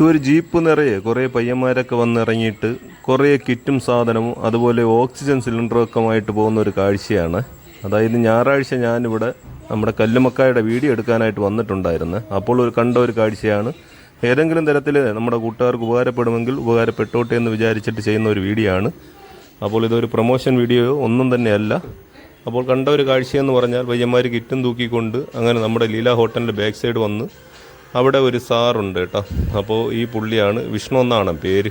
ഇതൊരു ജീപ്പ് നിറയെ കുറേ പയ്യന്മാരൊക്കെ വന്നിറങ്ങിയിട്ട് കുറേ കിറ്റും സാധനവും അതുപോലെ ഓക്സിജൻ സിലിണ്ടറും ഒക്കെ ആയിട്ട് പോകുന്ന ഒരു കാഴ്ചയാണ്. അതായത് ഞായറാഴ്ച ഞാനിവിടെ നമ്മുടെ കല്ലുമക്കായുടെ വീഡിയോ എടുക്കാനായിട്ട് വന്നിട്ടുണ്ടായിരുന്നു. അപ്പോൾ ഒരു കണ്ട ഒരു കാഴ്ചയാണ്. ഏതെങ്കിലും തരത്തിൽ നമ്മുടെ കൂട്ടുകാർക്ക് ഉപകാരപ്പെടുമെങ്കിൽ ഉപകാരപ്പെട്ടോട്ടെ എന്ന് വിചാരിച്ചിട്ട് ചെയ്യുന്ന ഒരു വീഡിയോ ആണ് അപ്പോൾ ഇതൊരു പ്രൊമോഷൻ വീഡിയോ ഒന്നും തന്നെയല്ല. അപ്പോൾ കണ്ട ഒരു കാഴ്ചയെന്ന് പറഞ്ഞാൽ പയ്യന്മാർ കിറ്റും തൂക്കിക്കൊണ്ട് അങ്ങനെ നമ്മുടെ ലീല ഹോട്ടലിന്റെ ബാക്ക് സൈഡ് വന്ന് അവിടെ ഒരു സാറുണ്ട് കേട്ടോ. അപ്പോൾ ഈ പുള്ളിയാണ് വിഷ്ണു എന്നാണ് പേര്.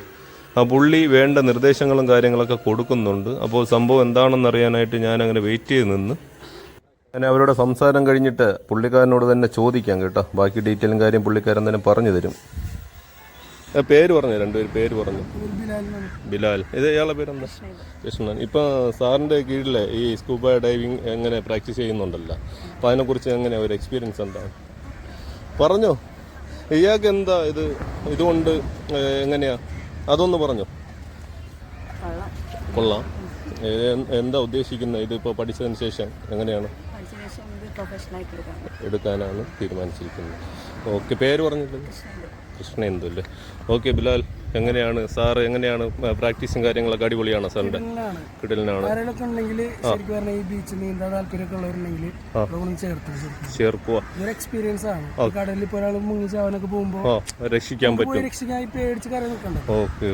ആ പുള്ളി വേണ്ട നിർദ്ദേശങ്ങളും കാര്യങ്ങളൊക്കെ കൊടുക്കുന്നുണ്ട്. അപ്പോൾ സംഭവം എന്താണെന്നറിയാനായിട്ട് ഞാൻ അങ്ങനെ വെയിറ്റ് ചെയ്ത് നിന്ന്. ഞാൻ അവരുടെ സംസാരം കഴിഞ്ഞിട്ട് പുള്ളിക്കാരനോട് തന്നെ ചോദിക്കാം കേട്ടോ. ബാക്കി ഡീറ്റെയിലും കാര്യം പുള്ളിക്കാരൻ തന്നെ പറഞ്ഞു തരും. പേര് പറഞ്ഞു രണ്ടുപേര് പേര് പറഞ്ഞു? ബിലാൽ. ഇത് ഇയാളെ പേരെന്താ? കൃഷ്ണൻ. ഇപ്പൊ സാറിന്റെ കീഴിലെ ഈ സ്കൂബ ഡൈവിങ് എങ്ങനെ പ്രാക്ടീസ് ചെയ്യുന്നുണ്ടല്ലോ. അപ്പൊ അതിനെക്കുറിച്ച് എങ്ങനെ ഒരു എക്സ്പീരിയൻസ് എന്താണ് പറഞ്ഞോ. ഇയാൾക്ക് എന്താ ഇത് ഇതുകൊണ്ട് എങ്ങനെയാ? അതൊന്ന് പറഞ്ഞോ. കൊള്ളാം. എന്താ ഉദ്ദേശിക്കുന്നത്? ഇതിപ്പോൾ പഠിച്ചതിന് ശേഷം എങ്ങനെയാണ്? എടുക്കാനാണ് തീരുമാനിച്ചിരിക്കുന്നത്. ഓക്കെ പേര് പറഞ്ഞില്ലല്ലോ കൃഷ്ണേന്ദു അല്ലേ? ഓക്കെ ബിലാൽ എങ്ങനെയാണ്? സാറ് എങ്ങനെയാണ് പ്രാക്ടീസും കാര്യങ്ങളൊക്കെ അടിപൊളിയാണോ സാറിന്റെ കിടലിനാണ്. ചേർക്കുക എക്സ്പീരിയൻസ് ആണ്. കടലിൽ ഇപ്പോൾ ഒരാൾ മുങ്ങി ചാവാനൊക്കെ പോകുമ്പോൾ രക്ഷിക്കാൻ പറ്റും. രക്ഷിക്കാൻ പേടിച്ച് ഓക്കെ.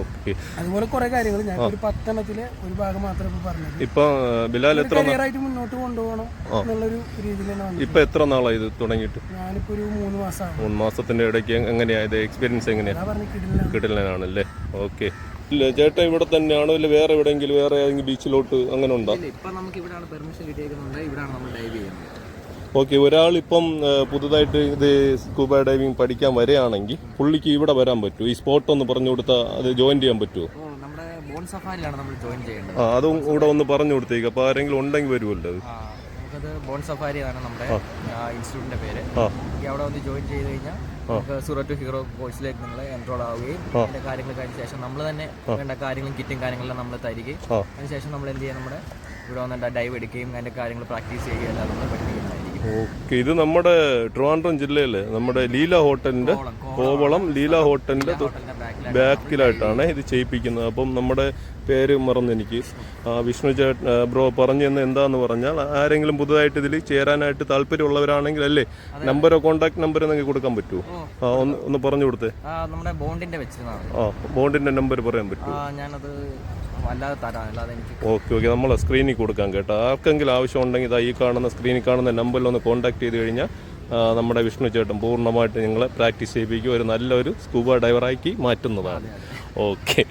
ഓക്കെ. അതുപോലെ കുറെ കാര്യങ്ങൾ ഞാൻ ഒരു പത്തെണ്ണത്തിലെ ഒരു ഭാഗം മാത്രമേ ഇപ്പോൾ പറഞ്ഞത്. ഇപ്പൊ ബിലാൽ എത്ര മുന്നോട്ട് കൊണ്ടുപോകണം എന്നുള്ളൊരു രീതിയിലാണ് ഇപ്പൊ എത്ര നാളായി ഇത് തുടങ്ങിയിട്ട്? ഞാനിപ്പോ ഒരു മൂന്ന് മാസമാണ് മൂന്ന് മാസത്തിന്റെ ഇടയ്ക്ക് എങ്ങനെയാ ഇത് എക്സ്പീരിയൻസ് എങ്ങനെയാ? ഞാൻ പറഞ്ഞ കിടലിനാണ്. കിടലനാണല്ലേ? ഓക്കെ ഇല്ല ചേട്ടാ ഇവിടെ തന്നെയാണോ? ഇല്ല വേറെ എവിടെയെങ്കിലും വേറെ ഏതെങ്കിലും ബീച്ചിലോട്ട് അങ്ങനെ ഉണ്ടോ? ഇപ്പൊ നമുക്ക് ഇവിടാണ് പെർമിഷൻ ഇവിടാണ് നമ്മൾ ഡൈവ് ചെയ്യുന്നത്. ഓക്കെ ഒരാളിപ്പം ഇപ്പം പുതുതായിട്ട് ഇത് സ്കൂബ ഡൈവിംഗ് പഠിക്കാൻ വരികയാണെങ്കിൽ പുള്ളിക്ക് ഇവിടെ വരാൻ പറ്റുമോ? ഈ സ്പോട്ട് ഒന്ന് പറഞ്ഞു കൊടുത്താൽ അത് ജോയിൻ ചെയ്യാൻ പറ്റുമോ? അപ്പോൾ നമ്മുടെ ബോൺ സഫാരിലാണ് നമ്മൾ ജോയിൻ ചെയ്യുന്നത് ആ അതും കൂടെ ഒന്ന് പറഞ്ഞു കൊടുത്തേക്ക്. അപ്പോൾ ആരെങ്കിലും ഉണ്ടെങ്കിൽ വരുമല്ലോ അത്. ആ, ബോൺ സഫാരി ആണ് നമ്മുടെ ഇൻസ്റ്റിറ്റ്യൂട്ടിന്റെ പേര്. അവിടെ വന്ന് ജോയിൻ ചെയ്ത് കഴിഞ്ഞാൽ നമുക്ക് സൂറത്ത് ടു ഹീറോ കോഴ്സിലേക്ക് നിങ്ങൾ എൻറോൾ ആവുകയും അതിന്റെ കാര്യങ്ങൾ കഴിഞ്ഞ ശേഷം നമ്മൾ തന്നെ വേണ്ട കാര്യങ്ങളും കിറ്റും കാര്യങ്ങളെല്ലാം നമ്മൾ തരികയും. അതിനുശേഷം നമ്മൾ എന്ത് ചെയ്യാം നമ്മുടെ ഇവിടെ വന്നിട്ട് ഡൈവ് എടുക്കുകയും അതിന്റെ കാര്യങ്ങൾ പ്രാക്ടീസ് ചെയ്യുകയും എല്ലാം നമ്മൾ പഠിപ്പിക്കുന്നതായിരിക്കും. ഓക്കെ ഇത് നമ്മുടെ ട്രിവാൻഡ്രം ജില്ലയിലെ നമ്മുടെ ലീല ഹോട്ടലിന്റെ കോവളം ലീല ഹോട്ടലിന്റെ ബാക്കിലായിട്ടാണ് ഇത് ചെയ്യിപ്പിക്കുന്നത്. അപ്പം നമ്മുടെ പേര് മറന്നു എനിക്ക്. വിഷ്ണു ചേട്ടൻ ബ്രോ പറഞ്ഞു തന്നെ എന്താന്ന് പറഞ്ഞാൽ ആരെങ്കിലും പുതുതായിട്ട് ഇതിൽ ചേരാനായിട്ട് താല്പര്യമുള്ളവരാണെങ്കിൽ അല്ലേ നമ്പറോ കോൺടാക്ട് നമ്പർ നിങ്ങൾക്ക് കൊടുക്കാൻ പറ്റുമോ? ആ ഒന്ന് ഒന്ന് പറഞ്ഞു കൊടുത്തേ. ആ, നമ്മുടെ ബോണ്ടിന്റെ ആ ബോണ്ടിന്റെ നമ്പർ പറയാൻ പറ്റുമോ? ഞാനത് ഓക്കെ ഓക്കെ. നമ്മൾ സ്ക്രീനിൽ കൊടുക്കാം കേട്ടോ. ആർക്കെങ്കിലും ആവശ്യം ഉണ്ടെങ്കിൽ ഇതാ ഈ കാണുന്ന സ്ക്രീനിൽ കാണുന്ന നമ്പറിൽ ഒന്ന് കോൺടാക്ട് ചെയ്ത് കഴിഞ്ഞാൽ നമ്മുടെ വിഷ്ണു ചേട്ടൻ പൂർണമായിട്ട് ഞങ്ങളെ പ്രാക്ടീസ് ചെയ്യിപ്പിക്കുക ഒരു നല്ലൊരു സ്കൂബ ഡൈവറാക്കി മാറ്റുന്നതാണ്. ഓക്കെ.